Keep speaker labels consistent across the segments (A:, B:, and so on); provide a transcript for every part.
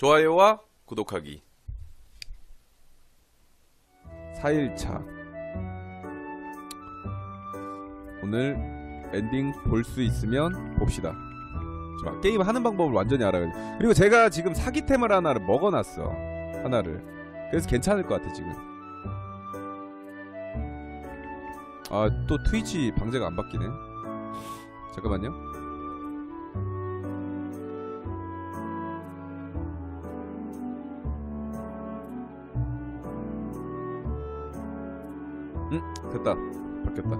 A: 좋아요와 구독하기. 4일차. 오늘 엔딩 볼 수 있으면 봅시다. 자, 게임 하는 방법을 완전히 알아요 그리고 제가 지금 사기템을 하나를 먹어놨어. 하나를. 그래서 괜찮을 것 같아 지금. 아 또 트위치 방제가 안 바뀌네. 잠깐만요 됐다. 바뀌었다.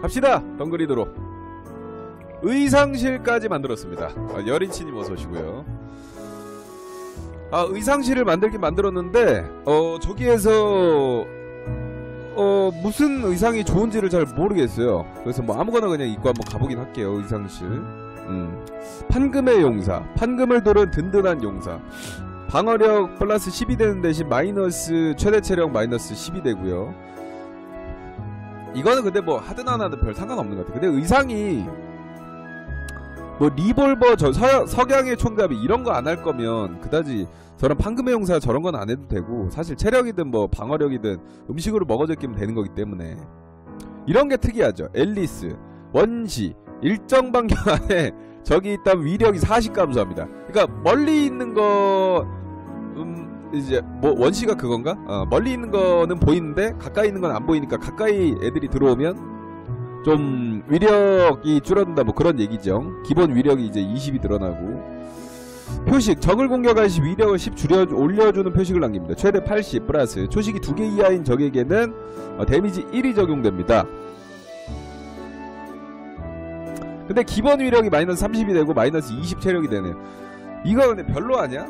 A: 갑시다. 덩그리도로 의상실까지 만들었습니다. 아, 여린치님 어서오시고요. 아 의상실을 만들긴 만들었는데 어 저기에서 어 무슨 의상이 좋은지를 잘 모르겠어요. 그래서 뭐 아무거나 그냥 입고 한번 가보긴 할게요 의상실. 음. 판금의 용사. 판금을 도는 든든한 용사 방어력 플러스 12 되는 대신 마이너스 최대 체력 마이너스 12 되고요. 이거는 근데 뭐 하든 안 하든 별 상관없는 것 같아 근데 의상이 뭐 리볼버 저 서, 석양의 총갑이 이런 거 안 할 거면 그다지 저런 판금의 용사 저런 건 안 해도 되고 사실 체력이든 뭐 방어력이든 음식으로 먹어져 끼면 되는 거기 때문에. 이런 게 특이하죠. 앨리스 원시 일정 반경 안에 적이 있다면 위력이 40 감소합니다. 그러니까 멀리 있는 거 음, 이제 뭐 원시가 그건가? 어, 멀리 있는 거는 보이는데 가까이 있는 건 안 보이니까 가까이 애들이 들어오면 좀 위력이 줄어든다 뭐 그런 얘기죠. 기본 위력이 이제 20이 늘어나고 표식 적을 공격할 시 위력을 10 줄여 올려주는 표식을 남깁니다. 최대 80 플러스 초식이 2개 이하인 적에게는 어, 데미지 1이 적용됩니다. 근데 기본 위력이 마이너스 30이 되고 마이너스 20 체력이 되네요. 이거 근데 별로 아니야?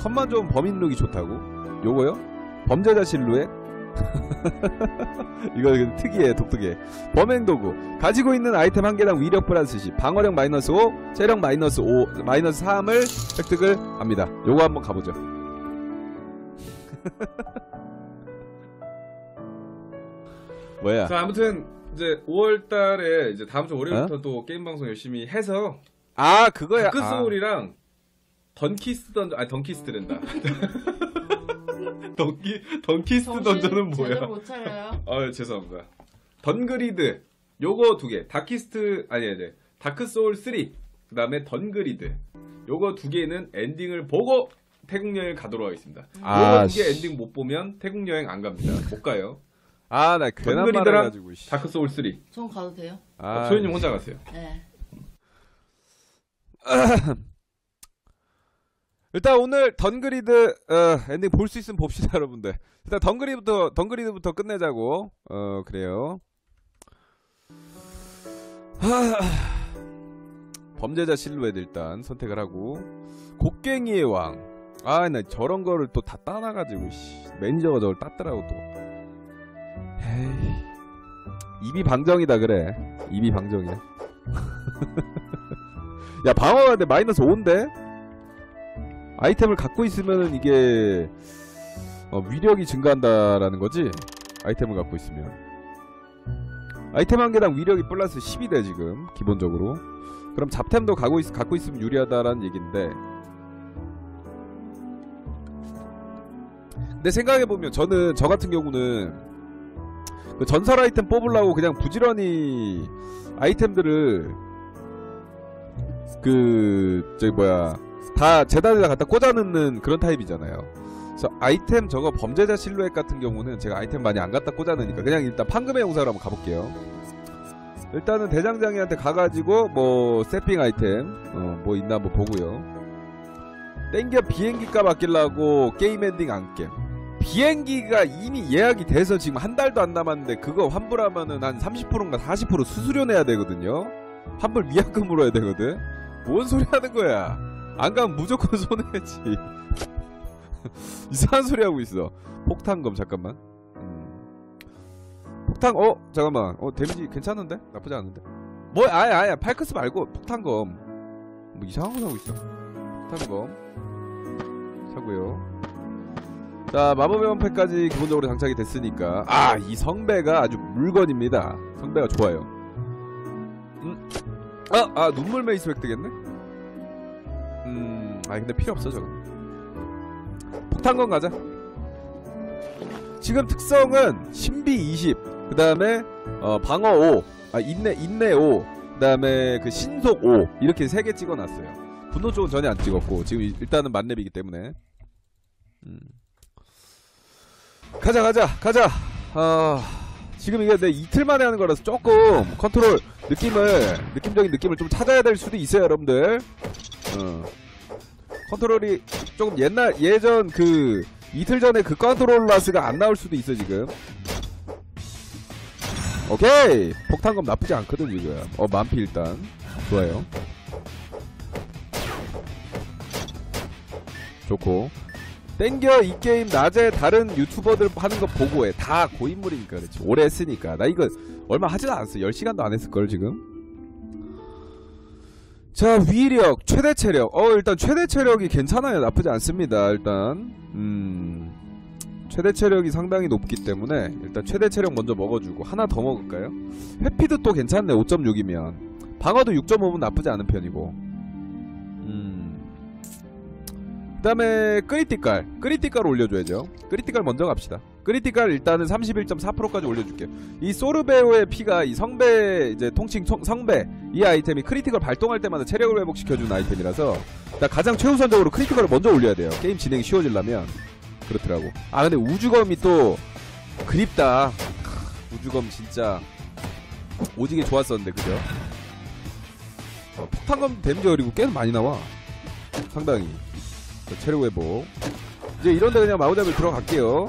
A: 컷만 좋은 범인룩이 좋다고? 요거요? 범죄자 실루엣? 이거 특이해 독특해 범행도구 가지고 있는 아이템 한 개당 위력 플러스 10 방어력 마이너스 5 체력 마이너스 5 마이너스 3을 획득을 합니다 요거 한번 가보죠 뭐야
B: 자 아무튼 이제 5월달에 이제 다음 주 월요일부터
A: 어?
B: 또 게임 방송 열심히 해서
A: 아 그거야
B: 다크
A: 아.
B: 소울이랑 던키스 던전 아니 던키스 던다 던키 던키스 던전은 뭐야?
C: 못 차려요.
B: 아 죄송합니다. 던그리드 요거 두 개, 다키스트 아니 아니 다크 소울 3 그다음에 던그리드 요거 두 개는 엔딩을 보고 태국 여행 가도록 하겠습니다.
A: 아,
B: 요거 두개
A: 씨.
B: 엔딩 못 보면 태국 여행 안 갑니다. 못 가요.
A: 아 나 괜한 말
B: 던그리드랑
A: 해가지고 씨.
B: 다크 소울 3.
C: 전 가도 돼요?
A: 아,
B: 소연님 혼자 가세요.
C: 네.
A: 일단 오늘 던그리드 어, 엔딩 볼 수 있으면 봅시다 여러분들. 일단 던그리드부터 던그리드부터 끝내자고. 어 그래요. 하... 범죄자 실루엣 일단 선택을 하고. 곡괭이의 왕아 나 저런 거를 또 다 따놔가지고 씨, 매니저가 저걸 땄더라고 또. 에이. 입이 방정이다 그래. 입이 방정이야. 야 방어가 근데 마이너스 5인데 아이템을 갖고 있으면은 이게 어, 위력이 증가한다라는 거지? 아이템을 갖고 있으면. 아이템 한 개당 위력이 플러스 10이 돼 지금. 기본적으로. 그럼 잡템도 갖고, 있, 갖고 있으면 유리하다라는 얘긴데. 근데 생각해보면 저는 저 같은 경우는 그 전설 아이템 뽑으려고 그냥 부지런히 아이템들을 그 저기 뭐야 다 재단에다 갖다 꽂아넣는 그런 타입이잖아요. 그래서 아이템 저거 범죄자 실루엣 같은 경우는 제가 아이템 많이 안 갖다 꽂아넣으니까 그냥 일단 판금의 용사로 한번 가볼게요. 일단은 대장장이한테 가가지고 뭐 세핑 아이템 어, 뭐 있나 한번 보고요. 땡겨 비행기 값 아끼려고 게임 엔딩 안 겜. 비행기가 이미 예약이 돼서 지금 한 달도 안 남았는데 그거 환불하면은 한 30%인가 40% 수수료 내야 되거든요. 환불 미약금으로 해야 되거든. 뭔 소리 하는 거야? 안 가면 무조건 손해지. 이상한 소리 하고 있어. 폭탄검 잠깐만. 음. 폭탄 어 잠깐만. 어 데미지 괜찮은데? 나쁘지 않은데. 뭐 아야 아야 팔크스 말고 폭탄검. 뭐 이상한 거 사고 있어. 폭탄검 사고요. 자 마법의 원패까지 기본적으로 장착이 됐으니까 아 이 성배가 아주 물건입니다. 성배가 좋아요. 음. 아, 아 눈물 메이스 획득했네. 음, 아 근데 필요 없어 저거. 폭탄건 가자. 지금 특성은 신비 20 그 다음에 어, 방어 5 아, 인내 인내 5 그 다음에 그 신속 5 이렇게 세개 찍어놨어요. 분노 쪽은 전혀 안 찍었고 지금 일- 일단은 만렙이기 때문에. 음. 가자 가자 가자. 아 지금 이게 내 이틀 만에 하는 거라서 조금 컨트롤 느낌을 느낌적인 느낌을 좀 찾아야 될 수도 있어요 여러분들. 어. 컨트롤이 조금 옛날 예전 그 이틀 전에 그 컨트롤라스가 안 나올 수도 있어 지금 오케이 폭탄검 나쁘지 않거든 지금 어 만피 일단 좋아요 좋고 땡겨 이 게임 낮에 다른 유튜버들 하는 거 보고 해. 다 고인물이니까 그렇지. 오래 했으니까. 나 이거 얼마 하지도 않았어. 10시간도 안 했을걸 지금. 자 위력 최대 체력. 어 일단 최대 체력이 괜찮아요. 나쁘지 않습니다. 일단 음 최대 체력이 상당히 높기 때문에 일단 최대 체력 먼저 먹어주고 하나 더 먹을까요? 회피도 또 괜찮네. 5.6이면 방어도 6.5면 나쁘지 않은 편이고. 음. 그 다음에 끄리티깔 끄리티깔 올려줘야죠 끄리티깔 먼저 갑시다 끄리티깔 일단은 31.4%까지 올려줄게요. 이 소르베오의 피가 이 성배 이제 통칭 성- 성배 이 아이템이 크리티컬 발동할 때마다 체력을 회복시켜주는 아이템이라서 나 가장 최우선적으로 크리티컬을 먼저 올려야 돼요. 게임 진행이 쉬워지려면. 그렇더라고. 아 근데 우주검이 또 그립다. 크, 우주검 진짜 오지게 좋았었는데 그죠? 어, 폭탄검 데미지 어리고 꽤 많이 나와. 상당히. 자, 체력 회복. 이제 이런데 그냥 마구잡이 들어갈게요.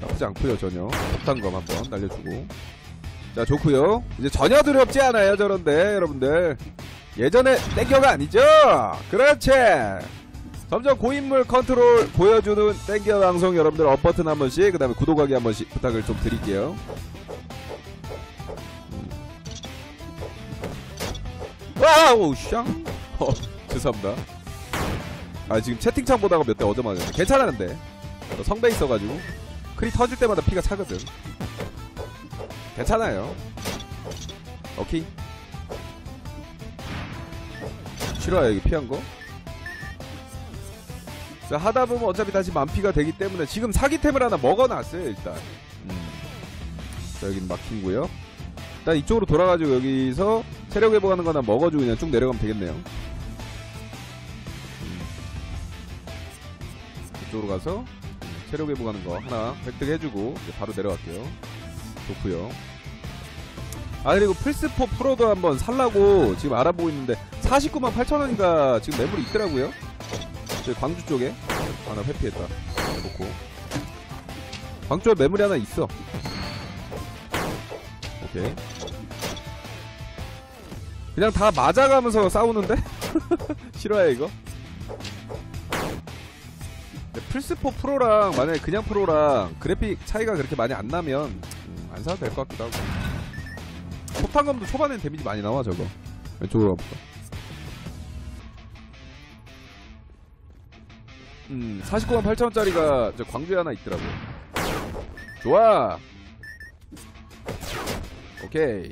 A: 음, 나쁘지 않고요 전혀. 폭탄검 한번 날려주고. 자 좋고요. 이제 전혀 두렵지 않아요 저런데 여러분들. 예전에 땡겨가 아니죠? 그렇지. 점점 고인물 컨트롤 보여주는 땡겨 방송 여러분들 업버튼 한 번씩 그 다음에 구독하기 한 번씩 부탁을 좀 드릴게요. 음. 와우 샹. 어, 죄송합니다. 아 지금 채팅창 보다가 몇대 어제 맞았네 괜찮았는데 저 성배 있어가지고 크리 터질 때마다 피가 차거든. 괜찮아요. 오케이. 싫어요 여기 피한 거? 자, 하다 보면 어차피 다시 만피가 되기 때문에 지금 사기템을 하나 먹어놨어요 일단. 음. 자 여기는 막힌고요. 일단 이쪽으로 돌아가지고 여기서 체력 회복하는 거나 먹어주고 그냥 쭉 내려가면 되겠네요. 이쪽으로 가서 체력 회복하는 거 하나 획득해주고 바로 내려갈게요. 좋고요. 아 그리고 플스4 프로도 한번 살라고 지금 알아보고 있는데 49만 8천원인가 지금 매물이 있더라고요. 저기 광주 쪽에 하나 회피했다. 좋고 광주에 매물이 하나 있어. 오케이. 그냥 다 맞아가면서 싸우는데? 싫어해 이거? 근데 플스4 프로랑 만약에 그냥 프로랑 그래픽 차이가 그렇게 많이 안 나면 음, 안 사도 될 것 같기도 하고. 폭탄검도 초반엔 데미지 많이 나와 저거. 왼쪽으로 가볼까? 음 49만 8천원짜리가 저 광주에 하나 있더라고 좋아! 오케이.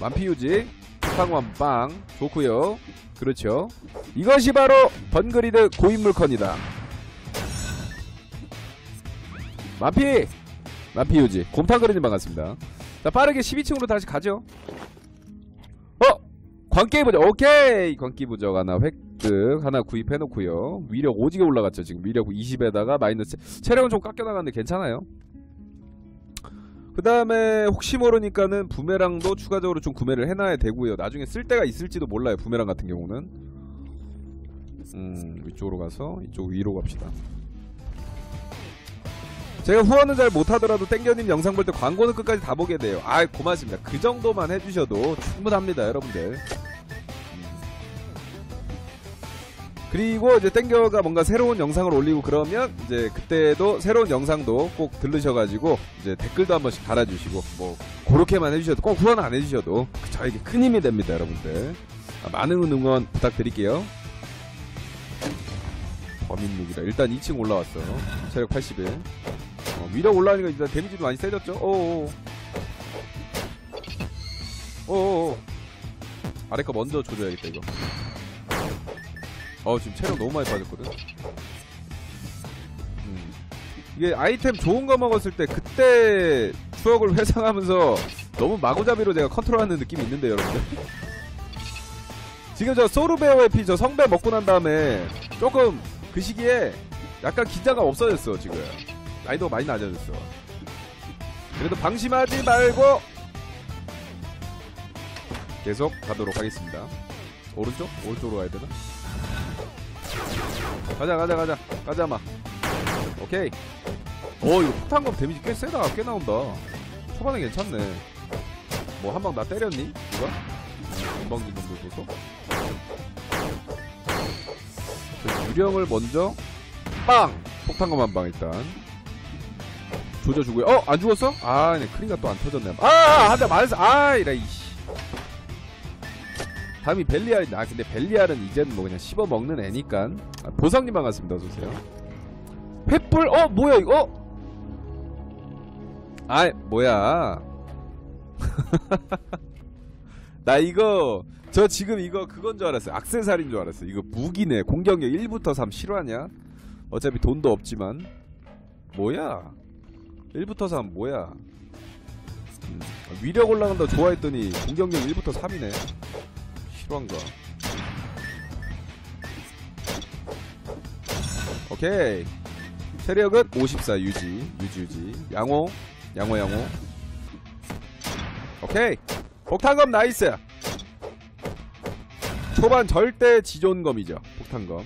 A: 완피 유지. 폭탄검 빵. 좋고요. 그렇죠. 이것이 바로 번그리드 고인물컨이다 만피! 만피 유지. 곰탕그리님 반갑습니다. 자, 빠르게 12층으로 다시 가죠. 어! 광기 부적. 오케이! 광기 부적 하나 획득. 하나 구입해놓고요. 위력 오지게 올라갔죠. 지금 위력 20에다가 마이너스. 체력은 좀 깎여나갔는데 괜찮아요. 그 다음에 혹시 모르니까는 부메랑도 추가적으로 좀 구매를 해놔야 되고요. 나중에 쓸 때가 있을지도 몰라요. 부메랑 같은 경우는. 음, 위쪽으로 가서 이쪽 위로 갑시다. 제가 후원은 잘 못하더라도 땡겨님 영상 볼 때 광고는 끝까지 다 보게 돼요. 아 고맙습니다. 그 정도만 해주셔도 충분합니다, 여러분들. 음. 그리고 이제 땡겨가 뭔가 새로운 영상을 올리고 그러면 이제 그때도 새로운 영상도 꼭 들르셔가지고 이제 댓글도 한 번씩 달아주시고 뭐 그렇게만 해주셔도 꼭 후원 안 해주셔도 저에게 큰 힘이 됩니다, 여러분들. 아, 많은 응원 부탁드릴게요. 범인 무기다. 일단 2층 올라왔어. 체력 81. 어, 위로 올라가니까 일단 데미지도 많이 세졌죠? 오오. 오오. 아래 거 먼저 조져야겠다, 이거. 어 지금 체력 너무 많이 빠졌거든 음. 이게 아이템 좋은 거 먹었을 때 그때 추억을 회상하면서 너무 마구잡이로 제가 컨트롤하는 느낌이 있는데 여러분들 지금 저 소르베어의 피저 성배 먹고 난 다음에 조금 그 시기에 약간 긴장감 없어졌어 지금. 난이도가 많이 낮아졌어. 그래도 방심하지 말고 계속 가도록 하겠습니다. 오른쪽? 오른쪽으로 가야 되나? 가자 가자 가자. 가자 마. 오케이. 어 이거 폭탄검 데미지 꽤 세다. 꽤 나온다. 초반에 괜찮네. 뭐 한 방 나 때렸니? 누가? 건방진 놈들 보소 저 유령을 먼저 빵! 폭탄검 한 방 일단 조져주고요 어? 안 죽었어? 아 네, 크리가 또 안 터졌네 아! 한대 맞았어 아 이라 이씨 다음이 벨리알인데 아 근데 벨리알은 이제는 뭐 그냥 씹어 먹는 애니까 아, 보상님 반갑습니다 어서오세요 횃불 어 뭐야 이거 어? 아 뭐야 나 이거 저 지금 이거 그건 줄 알았어요. 악세사리인 줄 알았어요. 이거 무기네. 공격력 1부터 3 실화냐? 어차피 돈도 없지만. 뭐야? 1부터 3 뭐야? 음, 위력 올라간다 좋아했더니 공격력 1부터 3이네. 실화인가? 오케이. 체력은 54 유지. 유지 유지. 양호. 양호 양호. 오케이. 폭탄검 나이스 초반 절대 지존검이죠 폭탄검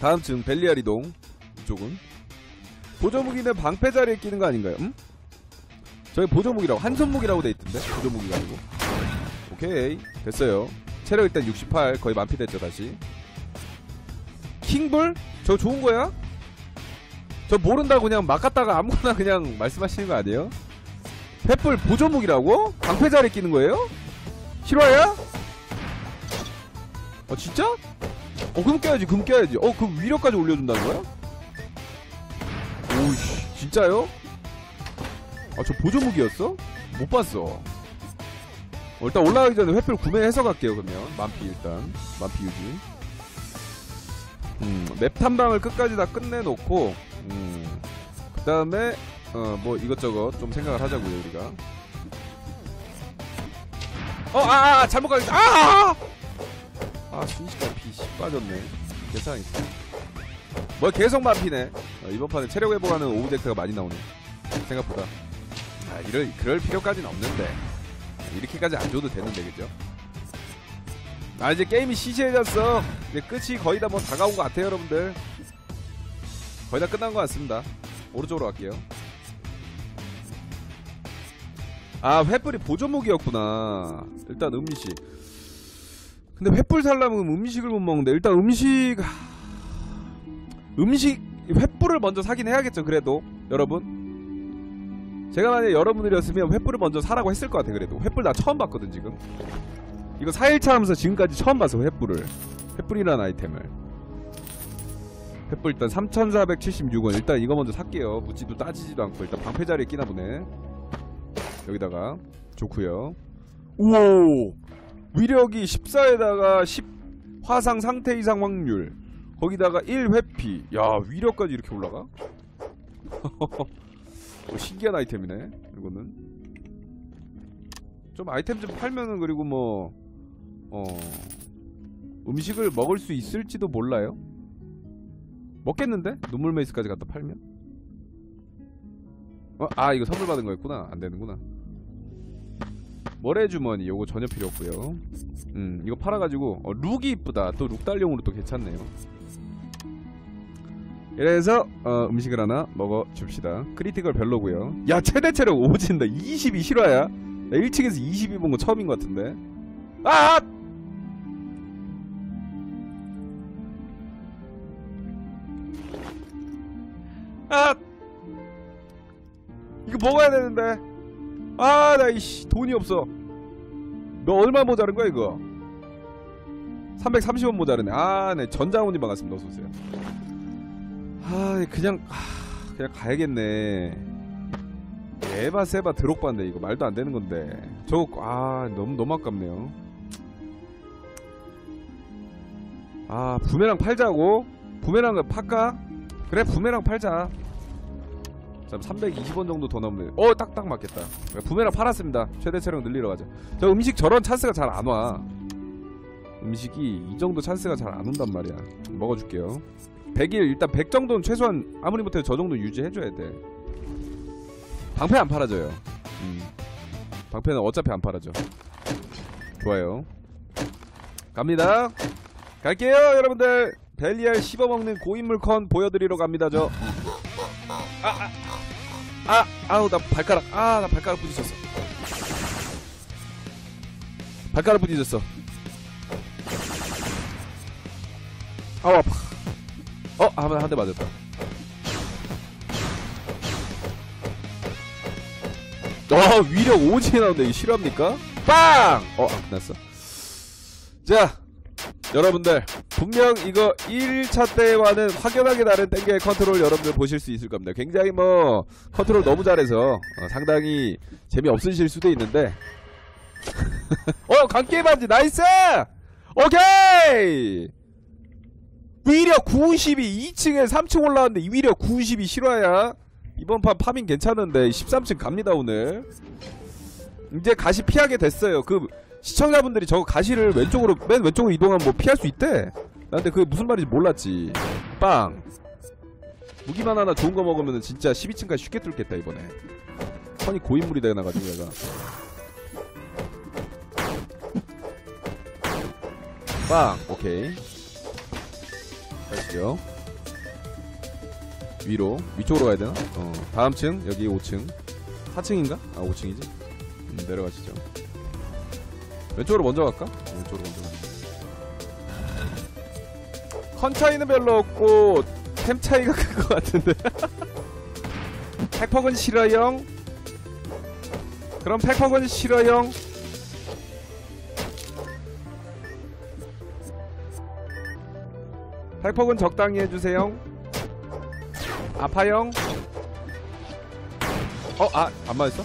A: 다음 층 벨리알 이동 이쪽은 보조무기는 방패 자리에 끼는 거 아닌가요? 음? 저기 보조무기라고 한손무기라고 돼 있던데 보조무기가 아니고 오케이 됐어요 체력 일단 68 거의 만피 됐죠 다시 킹불? 저 좋은 거야? 저 모른다고 그냥 막 갔다가 아무거나 그냥 말씀하시는 거 아니에요? 횃불 보조무기라고? 방패 자리에 끼는 거예요? 실화야? 어 진짜? 어 그럼 껴야지 그럼 껴야지 어 그럼 위력까지 올려준다는 거야? 오우씨 진짜요? 아 저 보조무기였어? 못 봤어 어, 일단 올라가기 전에 횃불 구매해서 갈게요 그러면 만피 일단 만피 유지 음, 맵 탐방을 끝까지 다 끝내놓고 음, 그 다음에 어 뭐 이것저것 좀 생각을 하자고요 우리가 어, 아, 아 잘못 가겠다. 아! 아, 순식간에 피 씨, 빠졌네. 괜찮아. 뭐 계속 만피네. 어, 이번 판에 체력 회복하는 오브젝트가 많이 나오네. 생각보다. 아, 이럴, 그럴 필요까지는 없는데. 이렇게까지 안 줘도 되는데, 그죠? 아, 이제 게임이 시시해졌어. 이제 끝이 거의 다 뭐 다가온 것 같아요, 여러분들. 거의 다 끝난 것 같습니다. 오른쪽으로 갈게요. 아 횃불이 보조무기였구나 일단 음식 근데 횃불 살려면 음식을 못 먹는데 일단 음식 하... 음식 횃불을 먼저 사긴 해야겠죠 그래도. 여러분. 제가 만약에 여러분들이었으면 횃불을 먼저 사라고 했을 것 같아 그래도. 횃불 나 처음 봤거든 지금. 이거 4일차 하면서 지금까지 처음 봤어 횃불을. 횃불이라는 아이템을. 횃불 일단 3476원. 일단 이거 먼저 살게요. 묻지도 따지지도 않고 일단 방패 자리에 끼나 보네. 여기다가. 좋고요. 우와 위력이 14에다가 10 화상 상태 이상 확률 거기다가 1 회피 야 위력까지 이렇게 올라가? 어, 신기한 아이템이네 이거는 좀 아이템 좀 팔면은 그리고 뭐 어, 음식을 먹을 수 있을지도 몰라요 먹겠는데? 눈물 메이스까지 갖다 팔면? 어, 아 이거 선물 받은 거였구나 안 되는구나 모래주머니 요거 전혀 필요 없고요. 음 이거 팔아가지고 어, 룩이 이쁘다. 또 룩달용으로 또 괜찮네요. 이래서 어, 음식을 하나 먹어줍시다. 크리티컬 별로고요. 야 최대 체력 오진다. 22 실화야? 나 1층에서 22 본 거 처음인 것 같은데. 아! 아! 이거 먹어야 되는데 아 나 이씨 돈이 없어. 너 얼마 모자른 거야 이거? 330원 모자르네. 아네 전장훈님 반갑습니다. 어서오세요. 아 그냥 아, 그냥 가야겠네. 에바 세바 드록바인데 이거 말도 안 되는 건데. 저거 아 너무 너무 아깝네요. 아 부메랑 팔자고? 부메랑을 팔까? 그래 부메랑 팔자 자 320원 정도 더 넘네 어 딱딱 맞겠다. 부메랑 팔았습니다. 최대 체력 늘리러 가자. 저 음식 저런 찬스가 잘 안와. 음식이 이 정도 찬스가 잘 안 온단 말이야. 먹어줄게요. 100일 일단 100 정도는 최소한 아무리 못해도 저 정도 유지해줘야 돼. 방패 안 팔아져요. 음. 방패는 어차피 안 팔아져. 좋아요. 갑니다. 갈게요 여러분들. 벨리알 씹어먹는 고인물 컨 보여드리러 갑니다 저. 아, 아, 아, 아우 나 발가락 아 나 발가락 부딪혔어 발가락 부딪혔어 아우 아파 어? 한대 맞았다 와 위력 오지게 나오는데 이거 실화입니까? 빵! 어, 안 끝났어. 자, 여러분들 분명 이거 1차 때와는 확연하게 다른 땡겨의 컨트롤 여러분들 보실 수 있을 겁니다. 굉장히 뭐 컨트롤 너무 잘해서 어, 상당히 재미없으실 수도 있는데 어, 강게임 반지 나이스! 오케이! 위력 92 2층에 3층 올라왔는데 위력 92 실화야. 이번 판 파밍 괜찮은데 13층 갑니다 오늘 이제 가시 피하게 됐어요 그 시청자분들이 저 가시를 왼쪽으로 맨 왼쪽으로 이동하면 뭐 피할 수 있대. 나 근데 그게 무슨 말인지 몰랐지. 빵. 무기만 하나 좋은 거 먹으면 진짜 12층까지 쉽게 뚫겠다 이번에. 선이 고인물이 되어나가지고 얘가. 빵. 오케이. 가시죠. 위로. 위쪽으로 가야 되나? 어. 다음 층. 여기 5층. 4층인가? 아 5층이지? 음, 내려가시죠 왼쪽으로 먼저 갈까? 어, 왼쪽으로 먼저 갈까 컨 차이는 별로 없고 템 차이가 큰 것 같은데 팩퍽은 싫어요 그럼 팩퍽은 싫어요 팩퍽은 적당히 해주세요 아파요? 어, 아, 안 맞았어?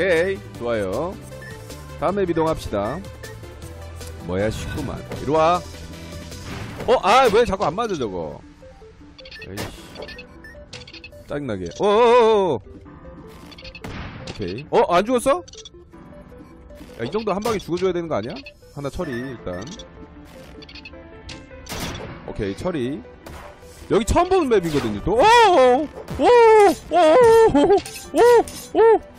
A: 오케이, 좋아요. 다음에 이동합시다. 뭐야, 쉽구만. 이리 와. 어, 아, 왜 자꾸 안 맞아, 저거. 에이씨. 짜증나게. 어어어어. 오케이. 어, 안 죽었어? 야, 이 정도 한 방에 죽어줘야 되는 거 아니야? 하나 처리, 일단. 오케이 처리 여기 처음 보는 맵이거든요 또. 오오오오오오!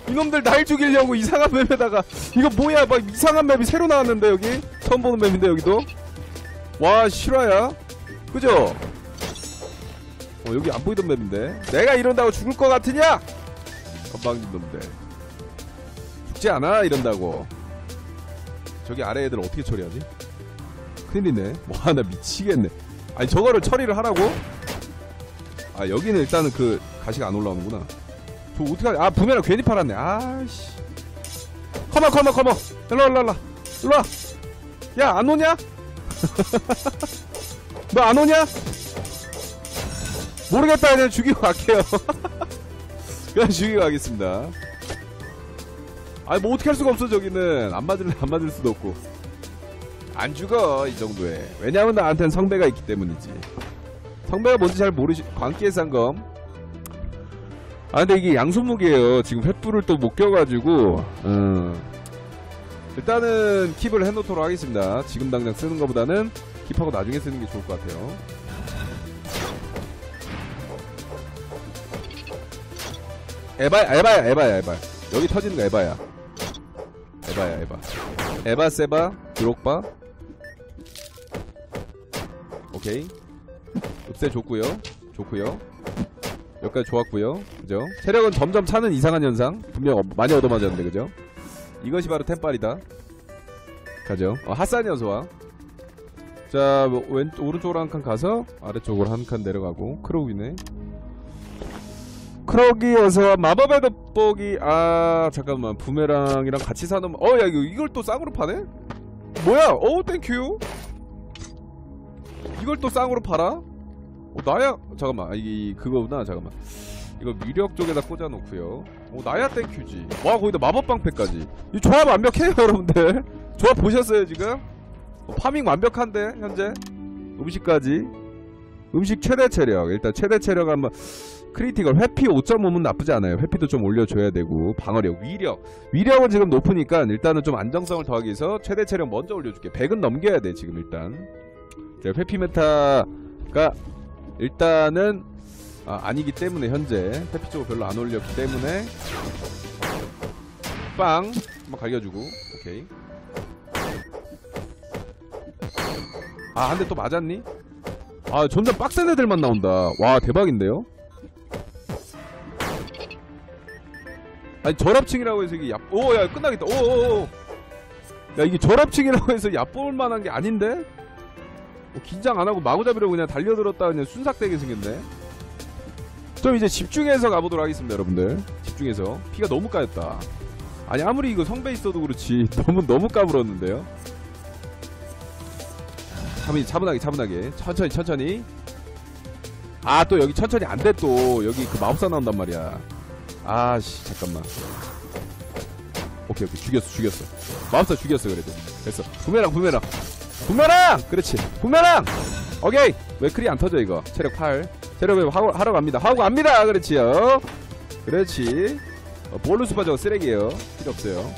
A: 이놈들 날 죽이려고 이상한 맵에다가 이거 뭐야? 막 이상한 맵이 새로 나왔는데 여기? 처음 보는 맵인데 여기도? 와 실화야. 그죠? 어 여기 안 보이던 맵인데. 내가 이런다고 죽을 것 같으냐? 건방진 놈들. 죽지 않아 이런다고. 저기 아래 애들 어떻게 처리하지? 큰일이네. 와나 미치겠네. 아니 저거를 처리를 하라고? 아 여기는 일단은 그 가시가 안 올라오는구나. 저 어떻게 하지? 아 부메랑 괜히 팔았네. 아씨. 컴온 컴온 컴온 일로와 일로와 일로와. 야 안 오냐? 너 안 오냐? 모르겠다 그냥 죽이고 갈게요. 그냥 죽이고 가겠습니다. 아니 뭐 어떻게 할 수가 없어 저기는. 안 맞을래 안 맞을 수도 없고. 안 죽어 이 정도에. 왜냐면 나한텐 성배가 있기 때문이지 성배가 뭔지 잘 모르시 광기의 상검. 아 근데 이게 양손무기예요. 지금 횃불을 또 못 껴가지고 음. 일단은 킵을 해놓도록 하겠습니다. 지금 당장 쓰는 것보다는 킵하고 나중에 쓰는 게 좋을 것 같아요. 에바 에바야 에바야 에바. 여기 터지는 거 에바야. 에바야 에바. 에바 세바 드록바. 오케이 읍세 좋고요. 여기까지 좋았고요. 그죠? 체력은 점점 차는 이상한 현상. 분명 어- 많이 얻어맞았는데 그죠? 이것이 바로 템빨이다. 가죠. 어, 핫산이 어서와 자 뭐, 왼 오른쪽으로 한 칸 가서 아래쪽으로 한 칸 내려가고. 크로기네. 크로기 어서와 마법의 돋보기. 아 잠깐만. 부메랑이랑 같이 사는 어 야 이걸 또 쌍으로 파네? 뭐야? 어우 땡큐 이걸 또 쌍으로 팔아? 어, 나야 잠깐만 아, 이게 그거구나 잠깐만 이거 위력 쪽에다 꽂아놓고요. 오 나야 땡큐지. 와 거기다 마법 방패까지. 이 조합 완벽해요 여러분들. 조합 보셨어요 지금? 어, 파밍 완벽한데 현재 음식까지. 음식 최대 체력 일단 최대 체력 한번 크리티컬 회피 5.5면 나쁘지 않아요. 회피도 좀 올려줘야 되고 방어력, 위력 위력은 지금 높으니까 일단은 좀 안정성을 더하기 위해서 최대 체력 먼저 올려줄게. 100은 넘겨야 돼 지금 일단. 자, 회피 메타가 일단은 아, 니기 때문에 현재 회피 쪽으로 별로 안 올렸기 때문에 빵 한번 갈겨주고 오케이. 아, 한 대 또 맞았니? 아, 점점 빡센 애들만 나온다. 와, 대박인데요? 아니, 절합층이라고 해서 이게 야, 오, 야, 끝나겠다. 오, 오, 오. 야, 이게 절합층이라고 해서 얕볼 만한 게 아닌데? 뭐 긴장 안 하고 마구잡이로 그냥 달려들었다 그냥 순삭되게 생겼네. 좀 이제 집중해서 가보도록 하겠습니다, 여러분들. 집중해서. 피가 너무 까였다. 아니, 아무리 이거 성배 있어도 그렇지. 너무, 너무 까불었는데요? 차분히, 차분하게, 차분하게. 천천히, 천천히. 아, 또 여기 천천히 안 돼, 또. 여기 그 마법사 나온단 말이야. 아씨, 잠깐만. 오케이, 오케이. 죽였어, 죽였어. 마법사 죽였어, 그래도. 됐어. 부메랑, 부메랑. 부메랑! 그렇지. 부메랑! 오케이! 왜 크리 안 터져, 이거? 체력 8. 체력 회복 하고, 하러 갑니다. 하고 갑니다! 그렇지요. 그렇지. 어, 볼루스 파저 쓰레기예요 필요 없어요.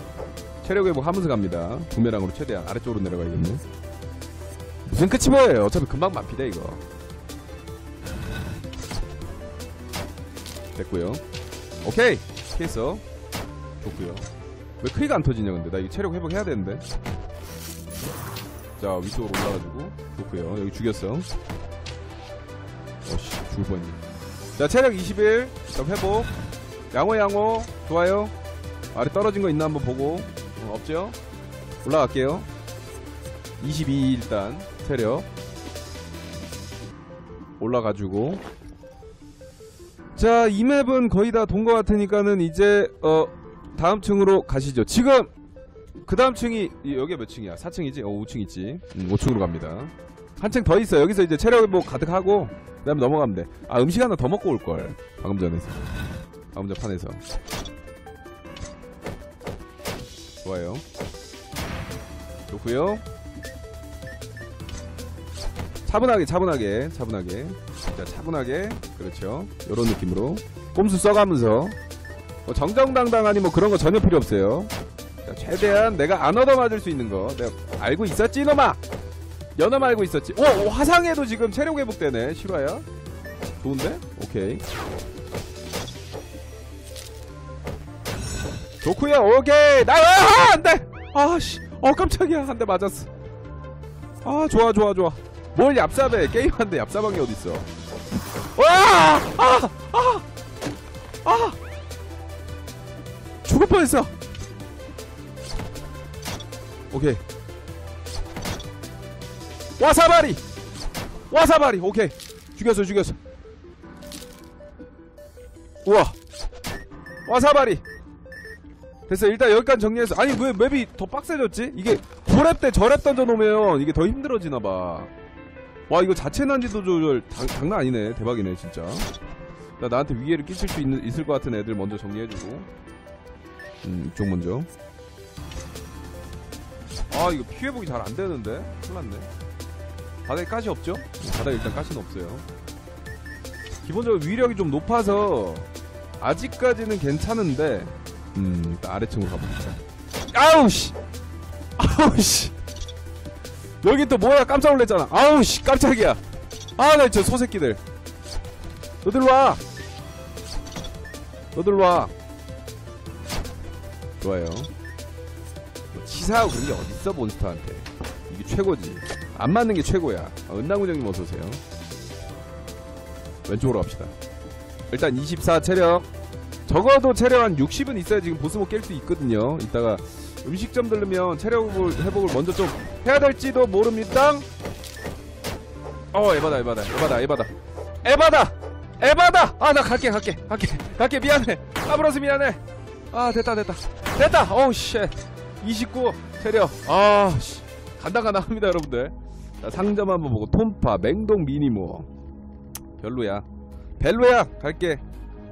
A: 체력 회복 하면서 갑니다. 부메랑으로 최대한 아래쪽으로 내려가야겠네. 무슨 끝이 뭐예요? 어차피 금방 만피다 이거. 됐고요. 오케이 피했어. 좋고요. 왜 크리가 안 터지냐 근데 나 이거 체력 회복해야 되는데. 자 위쪽으로 올라가지고 좋고요. 여기 죽였어. 어씨 죽을 뻔했네. 자 체력 21. 자 회복. 양호 양호 좋아요. 아래 떨어진 거 있나 한번 보고 어, 없죠? 올라갈게요. 22 일단 체력 올라가지고 자 이 맵은 거의 다돈것 같으니까는 이제 어 다음 층으로 가시죠 지금 그 다음 층이 이- 여기가 몇 층이야? 4층이지? 어 5층 있지. 음, 5층으로 갑니다. 한 층 더 있어 여기서 이제 체력 뭐 가득하고 그 다음에 넘어가면 돼아 음식 하나 더 먹고 올걸. 방금 전에서. 방금 전 판에서. 좋아요. 좋고요. 차분하게 차분하게 차분하게. 자 차분하게. 그렇죠. 요런 느낌으로. 꼼수 써가면서. 뭐 정정당당하니 뭐 그런 거 전혀 필요 없어요 자, 최대한 내가 안 얻어맞을 수 있는 거. 내가 알고 있었지 이놈아? 연엄 알고 있었지. 오, 오, 화상에도 지금 체력 회복되네 실화야. 좋은데? 오케이. 좋구요 오케이. 나 아, 안돼! 아씨. 어 깜짝이야. 한 대 맞았어. 아 좋아 좋아 좋아. 뭘 얍삽해. 게임한데 얍삽한 게 어딨어? 와! 아! 아! 아! 죽을 뻔했어 오케이. 와사바리! 와사바리! 오케이. 죽였어 죽였어. 우와. 와사바리! 됐어 일단 여기까지 정리해서 아니 왜 맵이 더 빡세졌지? 이게 고랩 때 저랩 던져놓으면 이게 더 힘들어지나봐. 와 이거 자체 난지도 조절 장, 장난 아니네. 대박이네 진짜. 나 나한테 위해를 끼칠 수 있는, 있을 것 같은 애들 먼저 정리해주고. 음 이쪽 먼저 아 이거 피해보기 잘 안되는데? 큰일났네. 바닥에 가시 없죠? 바닥에 일단 가시는 없어요. 기본적으로 위력이 좀 높아서 아직까지는 괜찮은데 음 일단 아래층으로 가봅시다. 아우씨! 아우씨! 여기 또 뭐야? 깜짝 놀랐잖아. 아우씨 깜짝이야. 아나저 소새끼들. 너들 와! 너들 와! 좋아요. 뭐 치사하고 그런 게 어딨어 몬스터한테. 이게 최고지. 안 맞는 게 최고야. 아, 은나구정님 어서오세요. 왼쪽으로 갑시다. 일단 24 체력. 적어도 체력 한 60은 있어야 지금 보스목 깰수 있거든요. 이따가 음식점 들르면 체력 회복을 먼저 좀 해야 될지도 모릅니다. 어 에바다 에바다 에바다 에바다. 에바다! 에바다! 아 나 갈게 갈게 갈게 갈게. 미안해. 까불어서 미안해. 아 됐다 됐다. 됐다! 어우 쉣 29 체력. 아씨. 간당간당합니다 여러분들. 자, 상점 한번 보고 톰파 맹동 미니모 별로야. 별로야! 갈게.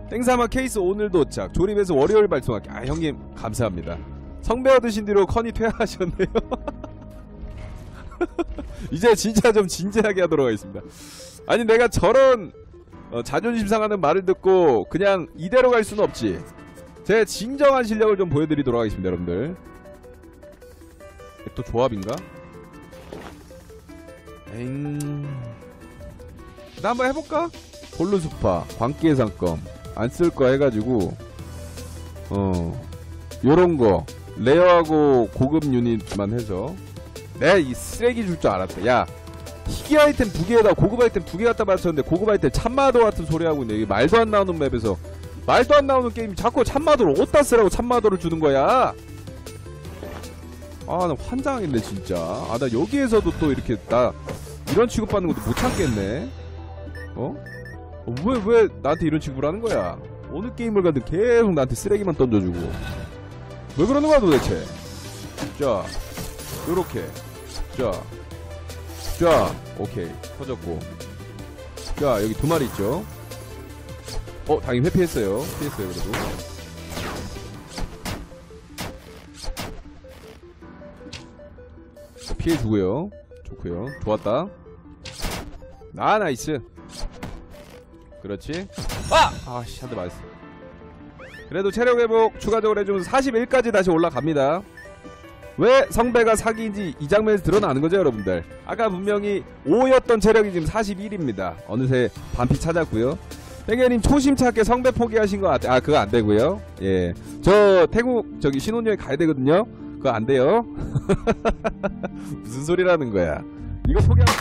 A: 땡사마 케이스 오늘 도착. 조립해서 월요일 발송할게. 아 형님 감사합니다. 성배 얻으신 뒤로 커니 퇴하하셨네요. 이제 진짜 좀 진지하게 하도록 하겠습니다. 아니 내가 저런 어, 자존심 상하는 말을 듣고 그냥 이대로 갈 수는 없지. 제 진정한 실력을 좀 보여드리도록 하겠습니다 여러분들 또 조합인가? 엥... 나 한번 해볼까? 홀루스파, 광기의 상검 안 쓸 거 해가지고 어 요런 거. 레어하고 고급 유닛만 해서. 내가 이 쓰레기 줄 줄 알았다. 야 희귀 아이템 두 개에다 고급 아이템 두 개 갖다 맞췄는데 고급 아이템 참마도 같은 소리 하고 있네. 이게 말도 안 나오는 맵에서. 말도 안 나오는 게임 자꾸 참마도를 어디다 쓰라고 참마도를 주는 거야 아 나 환장하겠네 진짜 아 나 여기에서도 또 이렇게 나 이런 취급받는 것도 못 참겠네 어? 어, 왜, 왜 나한테 이런 취급을 하는 거야? 어느 게임을 가든 계속 나한테 쓰레기만 던져주고. 왜 그러는 거야 도대체? 자, 요렇게. 자, 자, 오케이. 터졌고. 자, 여기 두 마리 있죠? 어, 당연히 회피했어요. 피했어요, 그래도. 피해 주고요. 좋고요. 좋았다. 아, 나이스. 그렇지. 아! 아씨, 한 대 맞았어. 그래도 체력 회복 추가적으로 해주면서 41까지 다시 올라갑니다. 왜 성배가 사기인지 이 장면에서 드러나는 거죠, 여러분들. 아까 분명히 5였던 체력이 지금 41입니다. 어느새 반피 찾았고요. 땡겨님 초심찮게 성배 포기하신 거 같아. 아, 그거 안 되고요. 예. 저 태국 저기 신혼여행 가야 되거든요. 그거 안 돼요. 무슨 소리라는 거야. 이거 포기하면